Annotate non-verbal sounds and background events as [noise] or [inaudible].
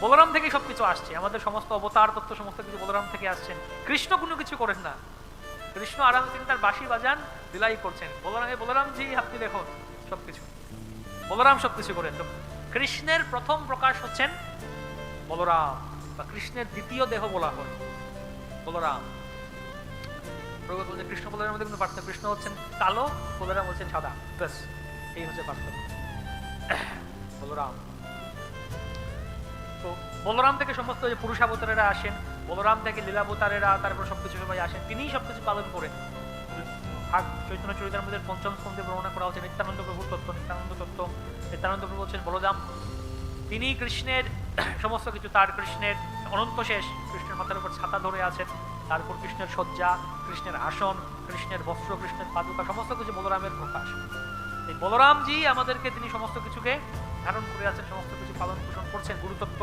বলরাম থেকে সবকিছু আসছে। আমাদের সমস্ত অবতার তত্ত্ব, সমস্ত কিছু বলরাম থেকে আসছেন কৃষ্ণ কোনো কিছু করেন না। কৃষ্ণ আরাম তিনি তার বাঁশি বাজান, দিলাই করছেন। বলরাম বলরাম জি আপনি দেখুন সবকিছু। বলরাম সবকিছু করেন। তো কৃষ্ণের প্রথম প্রকাশ হচ্ছেন বলরাম, বা কৃষ্ণের দ্বিতীয় দেহ বলা হয়। বলরাম। কৃষ্ণ বলরামের মধ্যে কিন্তু পার্থক্য? কৃষ্ণ হচ্ছেন কালো, বলরাম হচ্ছেন সাদা। ব্যাস, এই হচ্ছে পার্থক্য। বলরাম। তো বলরাম থেকে সমস্ত যে পুরুষাবতারেরা আসেন, বলরাম থেকে লীলাবতারেরা, তারপর সবকিছু সবাই আসেন, তিনিই সবকিছু পালন করেন। ভাগ, চৈতন্য চরিতার মধ্যে পঞ্চম স্কন্ধে বর্ণনা করা হচ্ছে নিত্যানন্দ প্রভুর তত্ত্ব, নিত্যানন্দ তত্ত্ব। নিত্যানন্দ প্রভু হচ্ছেন বলদাম তিনি কৃষ্ণের [clears throat] সমস্ত কিছু, তার কৃষ্ণের অনন্ত শেষ, কৃষ্ণের মাথার উপর ছাতা ধরে আছেন, তারপর কৃষ্ণের শয্যা, কৃষ্ণের আসন, কৃষ্ণের বস্ত্র, কৃষ্ণের পাদুকা, সমস্ত কিছু বলরামের প্রকাশ। এই বলরামজি আমাদেরকে তিনি সমস্ত কিছুকে ধারণ করে আছেন, সমস্ত কিছু পালন পোষণ করছেন, গুরুতত্ত্ব